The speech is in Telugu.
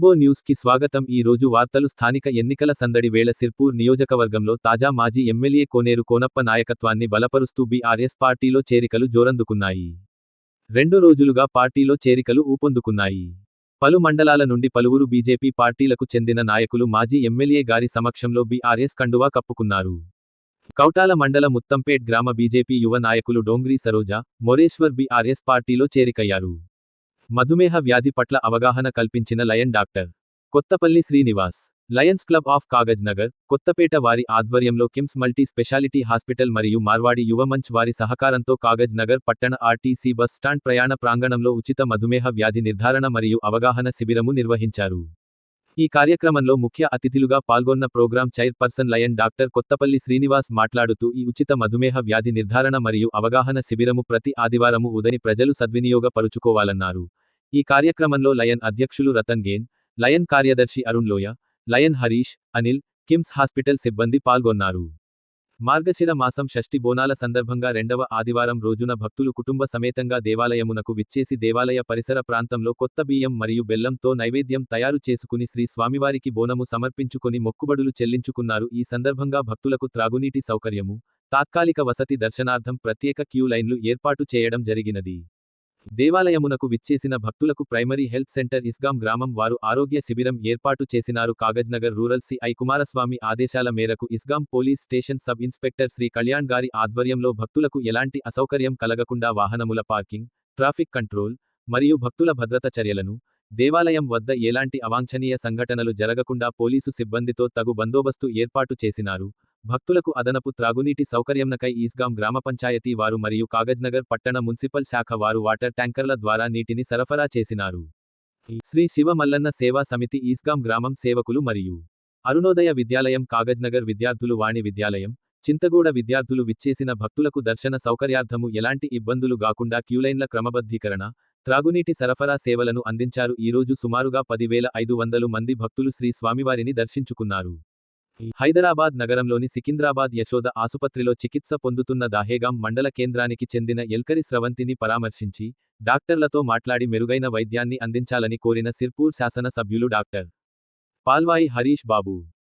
గ్లోబో న్యూస్కి స్వాగతం. ఈ రోజు వార్తలు స్థానిక ఎన్నికల సందడి వేళ సిర్పూర్ నియోజకవర్గంలో తాజా మాజీ ఎమ్మెల్యే కోనేరు కోనప్ప నాయకత్వాన్ని బలపరుస్తూ బీఆర్ఎస్ పార్టీలో చేరికలు జోరందుకున్నాయి. రెండు రోజులుగా పార్టీలో చేరికలు ఊపందుకున్నాయి. పలు మండలాల నుండి పలువురు బీజేపీ పార్టీలకు చెందిన నాయకులు మాజీ ఎమ్మెల్యే గారి సమక్షంలో బీఆర్ఎస్ కండువా కప్పుకున్నారు. కౌటాల మండల ముత్తంపేట్ గ్రామ బీజేపీ యువ నాయకులు డోంగ్రీ సరోజ మొరేశ్వర్ బీఆర్ఎస్ పార్టీలో చేరికయ్యారు. మధుమేహ వ్యాధి పట్ల అవగాహన కల్పించిన lion doctor. Kothapalli Srinivas. Lions club of Kagaz Nagar Kothapeta వారి ఆధ్వర్యంలో కిమ్స్ మల్టీ స్పెషాలిటీ హాస్పిటల్ మరియు మార్వాడి యువమంచ్ వారి సహకారంతో కాగజ్ నగర్ పట్టణ ఆర్టీసీ బస్ స్టాండ్ ప్రయాణ ప్రాంగణంలో ఉచిత మధుమేహ వ్యాధి నిర్ధారణ మరియు అవగాహన శిబిరము నిర్వహించారు. ఈ కార్యక్రమంలో ముఖ్య అతిథులుగా పాల్గొన్న program chairperson lion doctor Kothapalli Srinivas మాట్లాడుతూ ఈ ఉచిత మధుమేహ వ్యాధి నిర్ధారణ మరియు అవగాహన శిబిరము ప్రతి ఆదివారము ఉదయం ప్రజలు సద్వినియోగపరుచుకోవాలన్నారు. ఈ కార్యక్రమంలో లయన్ అధ్యక్షులు రతన్ గేన్ లయన్ కార్యదర్శి అరుణ్ లోయ లయన్ హరీష్ అనిల్ కిమ్స్ హాస్పిటల్ సిబ్బంది పాల్గొన్నారు. మార్గశిర మాసం షష్ఠి బోనాల సందర్భంగా రెండవ ఆదివారం రోజున భక్తులు కుటుంబ సమేతంగా దేవాలయమునకు విచ్చేసి దేవాలయ పరిసర ప్రాంతంలో కొత్త బియ్యం మరియు బెల్లంతో నైవేద్యం తయారు చేసుకుని శ్రీ స్వామివారికి బోనము సమర్పించుకొని మొక్కుబడులు చెల్లించుకున్నారు. ఈ సందర్భంగా భక్తులకు త్రాగునీటి సౌకర్యము తాత్కాలిక వసతి దర్శనార్థం ప్రత్యేక క్యూ లైన్లు ఏర్పాటు చేయడం జరిగినది. దేవాలయమునకు విచ్చేసిన భక్తులకు ప్రైమరీ హెల్త్ సెంటర్ ఇస్గాం గ్రామం వారు ఆరోగ్య శిబిరం ఏర్పాటు చేసినారు. కాగజ్నగర్ రూరల్ సిఐ కుమారస్వామి ఆదేశాల మేరకు Isgam police station sub inspector Shri Kalyan గారి ఆధ్వర్యంలో భక్తులకు ఎలాంటి అసౌకర్యం కలగకుండా వాహనముల పార్కింగ్ ట్రాఫిక్ కంట్రోల్ మరియు భక్తుల భద్రత చర్యలను దేవాలయం వద్ద ఎలాంటి అవాంఛనీయ సంఘటనలు జరగకుండా పోలీసు సిబ్బందితో తగు బందోబస్తు ఏర్పాటు చేసినారు. భక్తులకు అదనపు త్రాగునీటి సౌకర్యంనకై ఈస్గాం గ్రామ పంచాయతీ వారు మరియు కాగజ్నగర్ పట్టణ మున్సిపల్ శాఖ వారు వాటర్ ట్యాంకర్ల ద్వారా నీటిని సరఫరా చేసినారు. శ్రీ శివ మల్లన్న సేవా సమితి ఈస్గాం గ్రామం సేవకులు మరియు అరుణోదయ విద్యాలయం కాగజ్నగర్ విద్యార్థులు వాణి విద్యాలయం చింతగూడ విద్యార్థులు విచ్చేసిన భక్తులకు దర్శన సౌకర్యార్థము ఎలాంటి ఇబ్బందులు గాకుండా క్యూలైన్ల క్రమబద్ధీకరణ త్రాగునీటి సరఫరా సేవలను అందించారు. ఈరోజు సుమారుగా పదివేల ఐదు వందలు మంది భక్తులు శ్రీ స్వామివారిని దర్శించుకున్నారు. హైదరాబాద్ నగరంలోని సికింద్రాబాద్ యశోద ఆసుపత్రిలో చికిత్స పొందుతున్న దాహేగాం మండల కేంద్రానికి చెందిన ఎల్కరి స్రవంతిని పరామర్శించి డాక్టర్లతో మాట్లాడి మెరుగైన వైద్యాన్ని అందించాలని కోరిన సిర్పూర్ శాసన సభ్యులు డాక్టర్. పాల్వాయి హరీష్ బాబు.